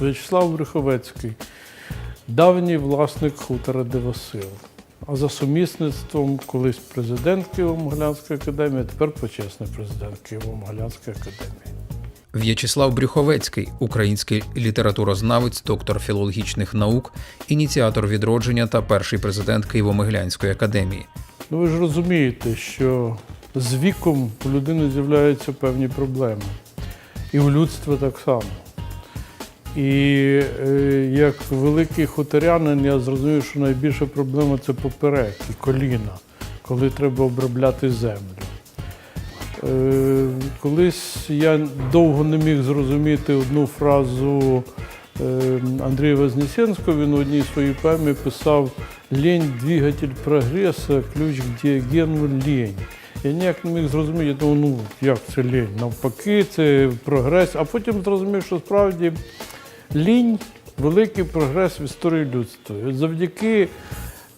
В'ячеслав Брюховецький, давній власник хутора Девасил. А за сумісництвом колись президент Києво-Могилянської академії, а тепер почесний президент Києво-Могилянської академії. В'ячеслав Брюховецький, український літературознавець, доктор філологічних наук, ініціатор відродження та перший президент Києво-Могилянської академії. Ну ви ж розумієте, що з віком у людини з'являються певні проблеми. І у людства так само. І е, як великий хуторянин я зрозумів, що найбільша проблема це поперек і коліна, коли треба обробляти землю. Е, колись я довго не міг зрозуміти одну фразу е, Андрія Вознесенського. Він у одній своїй поемі писав Лень двигатель прогресу, ключ к діагену лень. Я ніяк не міг зрозуміти, я думав, ну як це лінь? Навпаки, це прогрес. А потім зрозумів, що справді лінь великий прогрес в історії людства. Завдяки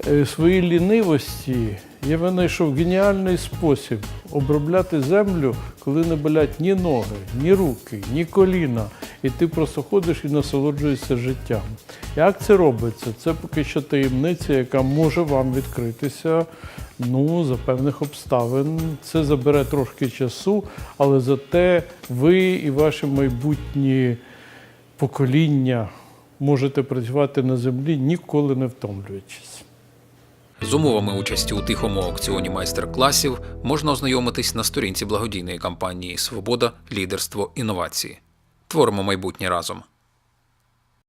е, своїй лінивості я винайшов геніальний спосіб обробляти землю, коли не болять ні ноги, ні руки, ні коліна. І ти просто ходиш і насолоджуєшся життям. Як це робиться? Це поки що таємниця, яка може вам відкритися ну, за певних обставин. Це забере трошки часу, але зате ви і ваші майбутні покоління можете працювати на землі, ніколи не втомлюючись. З умовами участі у тихому аукціоні майстер-класів можна ознайомитись на сторінці благодійної кампанії Свобода, лідерство, інновації. Творимо майбутнє разом.